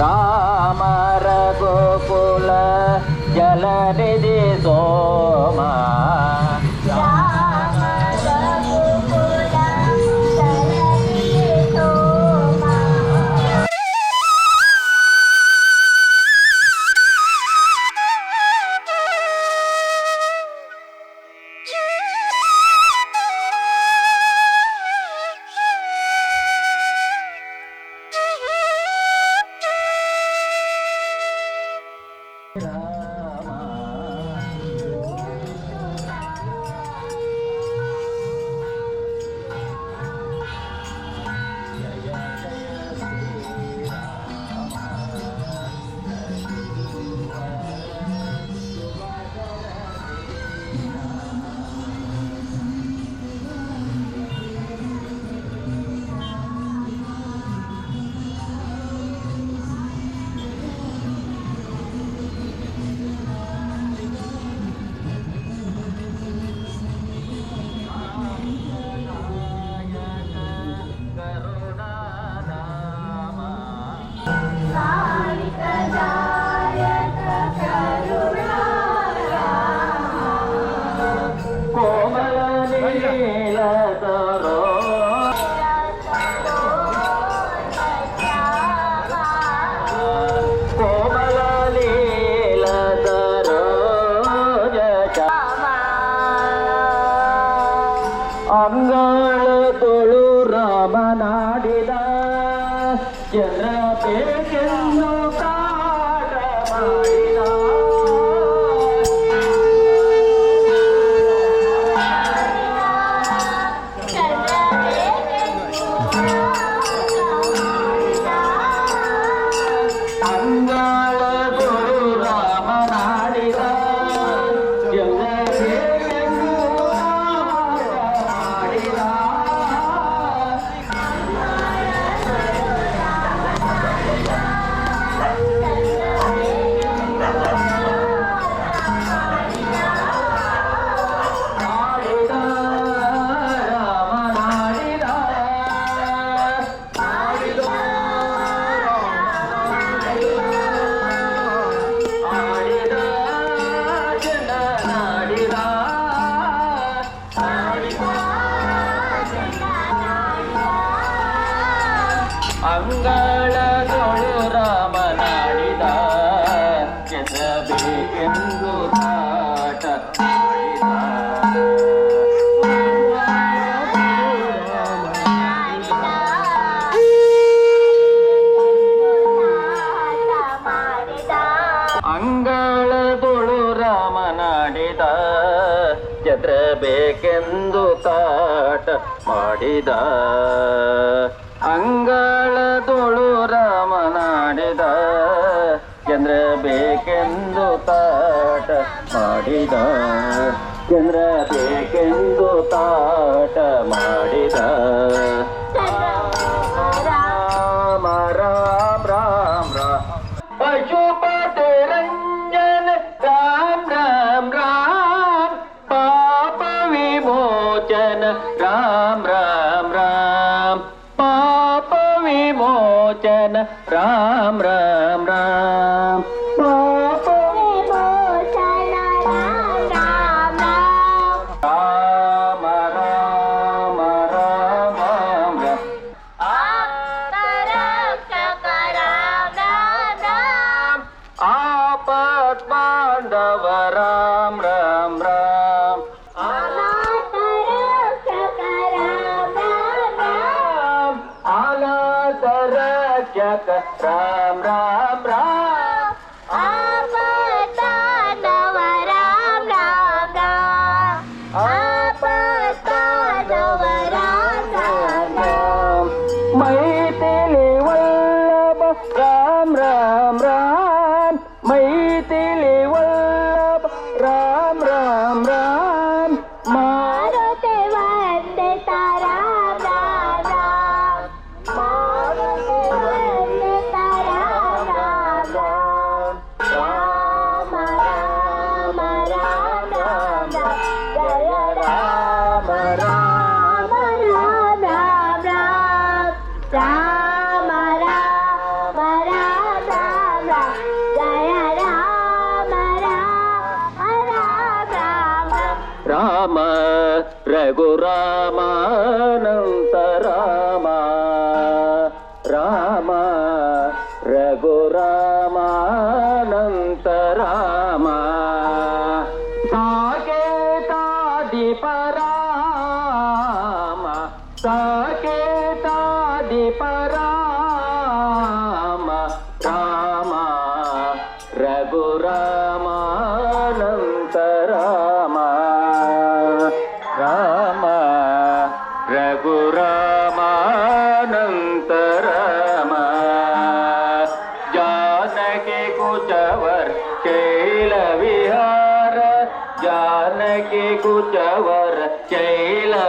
రామ రఘుకుల జలనిధి ನಾಡಿದ ಅಂಗಳದೊಳು ರಾಮನಾಡಿದ ಕೆಸಬೇಕೆಂದು ಕಾಟ ಅಂಗಳದೊಳು ರಾಮನಾಡಿದ ಚದ್ರಬೇಕೆಂದು ಕಾಟ ಮಾಡಿದ ಮಾಡಿದ ಚಂದ್ರ ಬೇಕೆಂದು ತಾಟ ಮಾಡಿದ ರಾಮ ರಾಮ ರಾಮ ಪಶುಪತಿ ರಂಜನ ರಾಮ ರಾಮ ರಾಮ ಪಾಪ ವಿಮೋಚನ ರಾಮ ರಾಮ ರಾಮ ಪಾಪ ವಿಮೋಚನ ರಾಮ ರಾಮ ರಾಮ जनक राम राम राम. आपतानव राम राम राम. आपतानव राम राम राम. मै Rama రఘురామానంత Rama Rama రఘురామానంత Rama సాకేతాదిపరామ సాకేతాదిపరా ke ku tawar chai la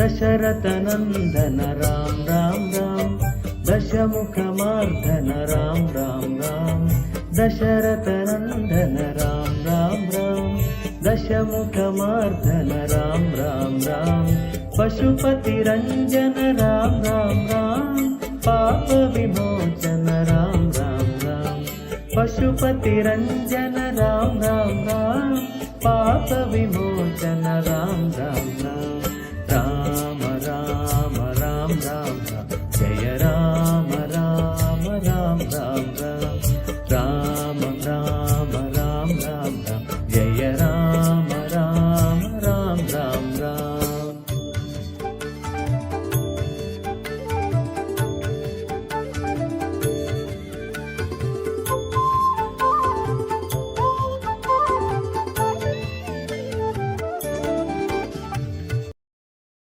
दशरथनन्दन राम राम राम दशमुखमार्दन राम राम राम दशरथनन्दन राम राम राम दशमुखमार्दन राम राम राम पशुपतिरञ्जन राम राम राम पापविमोचन राम राम राम पशुपतिरञ्जन राम राम राम पाप